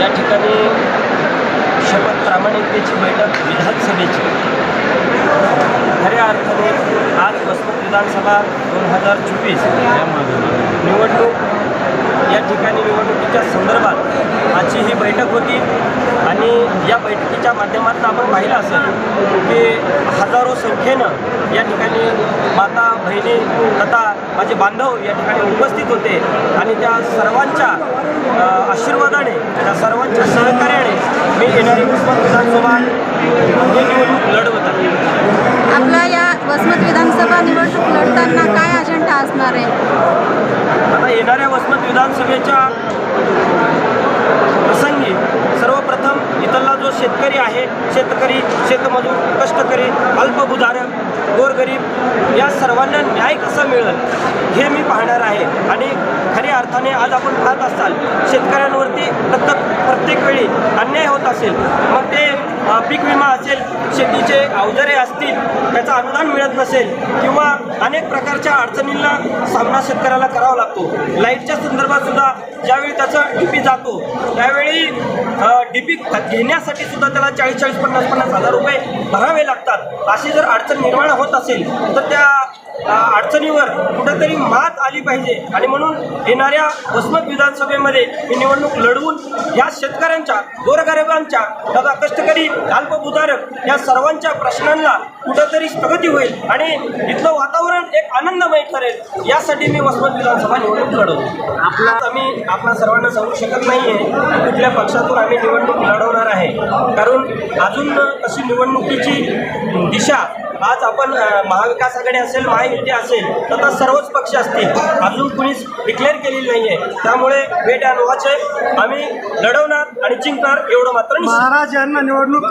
या ठिकाणी शपथ प्रामाणिकतेची बैठक विधानसभेची. खऱ्या अर्थाने आज वसमत विधानसभा दोन हजार चोवीस निवडणूक या ठिकाणी निवडणुकीच्या संदर्भात आजची ही बैठक होती. आणि या बैठकीच्या माध्यमातून आपण पाहिलं असेल की हजारो संख्येनं या ठिकाणी माता बहिणी तथा माझे बांधव या ठिकाणी उपस्थित होते. आणि त्या सर्वांच्या आशीर्वादाने त्या सर्वांच्या सहकार्याने मी येणारी उस्मान विधानसभा ही निवडणूक लढवत आहे. आपला या वसमत विधानसभा निवडणूक लढताना काय अजेंडा असणार आहे? आता येणाऱ्या वसमत विधानसभेच्या शेतकरी आहे शेतकरी शेतमजूर कष्टकरी अल्पभूधारक गोरगरीब या सर्वांना न्याय कसा मिळेल हे मी पाहणार आहे. आणि खऱ्या अर्थाने आज आपण पाहत असाल शेतकऱ्यांवरती प्रत्येक प्रत्येक वेळी अन्याय होत असेल मग ते पीक विमा असेल शेतीचे अवजारे असतील त्याचं अनुदान मिळत नसेल किंवा अनेक प्रकारच्या अडचणींना सामना शेतकऱ्याला करावा लागतो. लाईटच्या संदर्भात सुद्धा ज्यावेळी त्याचा डी पी जातो त्यावेळी डी पी घेण्यासाठी सुद्धा त्याला चाळीस चाळीस पन्नास पन्नास हजार रुपये भरावे लागतात. अशी जर अडचण निर्माण होत असेल तर त्या अडचणीवर कुठंतरी मात आली पाहिजे. आणि म्हणून येणाऱ्या वसमत विधानसभेमध्ये ही निवडणूक लढवून या शेतकऱ्यांच्या गोरगरिबांच्या तथा कष्टकरी अल्पभूधारक या सर्वांच्या प्रश्नांना कुठंतरी स्थगिती होईल आणि इथलं वातावरण एक आनंदमय ठरेल. यासाठी मी वसमत विधानसभा निवडणूक लढवतो. आपला आम्ही आपणा सर्वांना सांगू शकत नाही आहे कुठल्या पक्षातून आम्ही निवडणूक लढवणार आहे. कारण अजून तशी निवडणुकीची दिशा आज आपण महाविकास आघाडी असेल महायुती असेल तथा सर्वच पक्ष असतील. अजून कुणीच डिक्लेअर केलेली नाही आहे त्यामुळे वेट अँड वॉच आहे. आम्ही लढवणार आणि जिंकणार एवढं मात्र निश्चित. महाराज यांना निवडणूक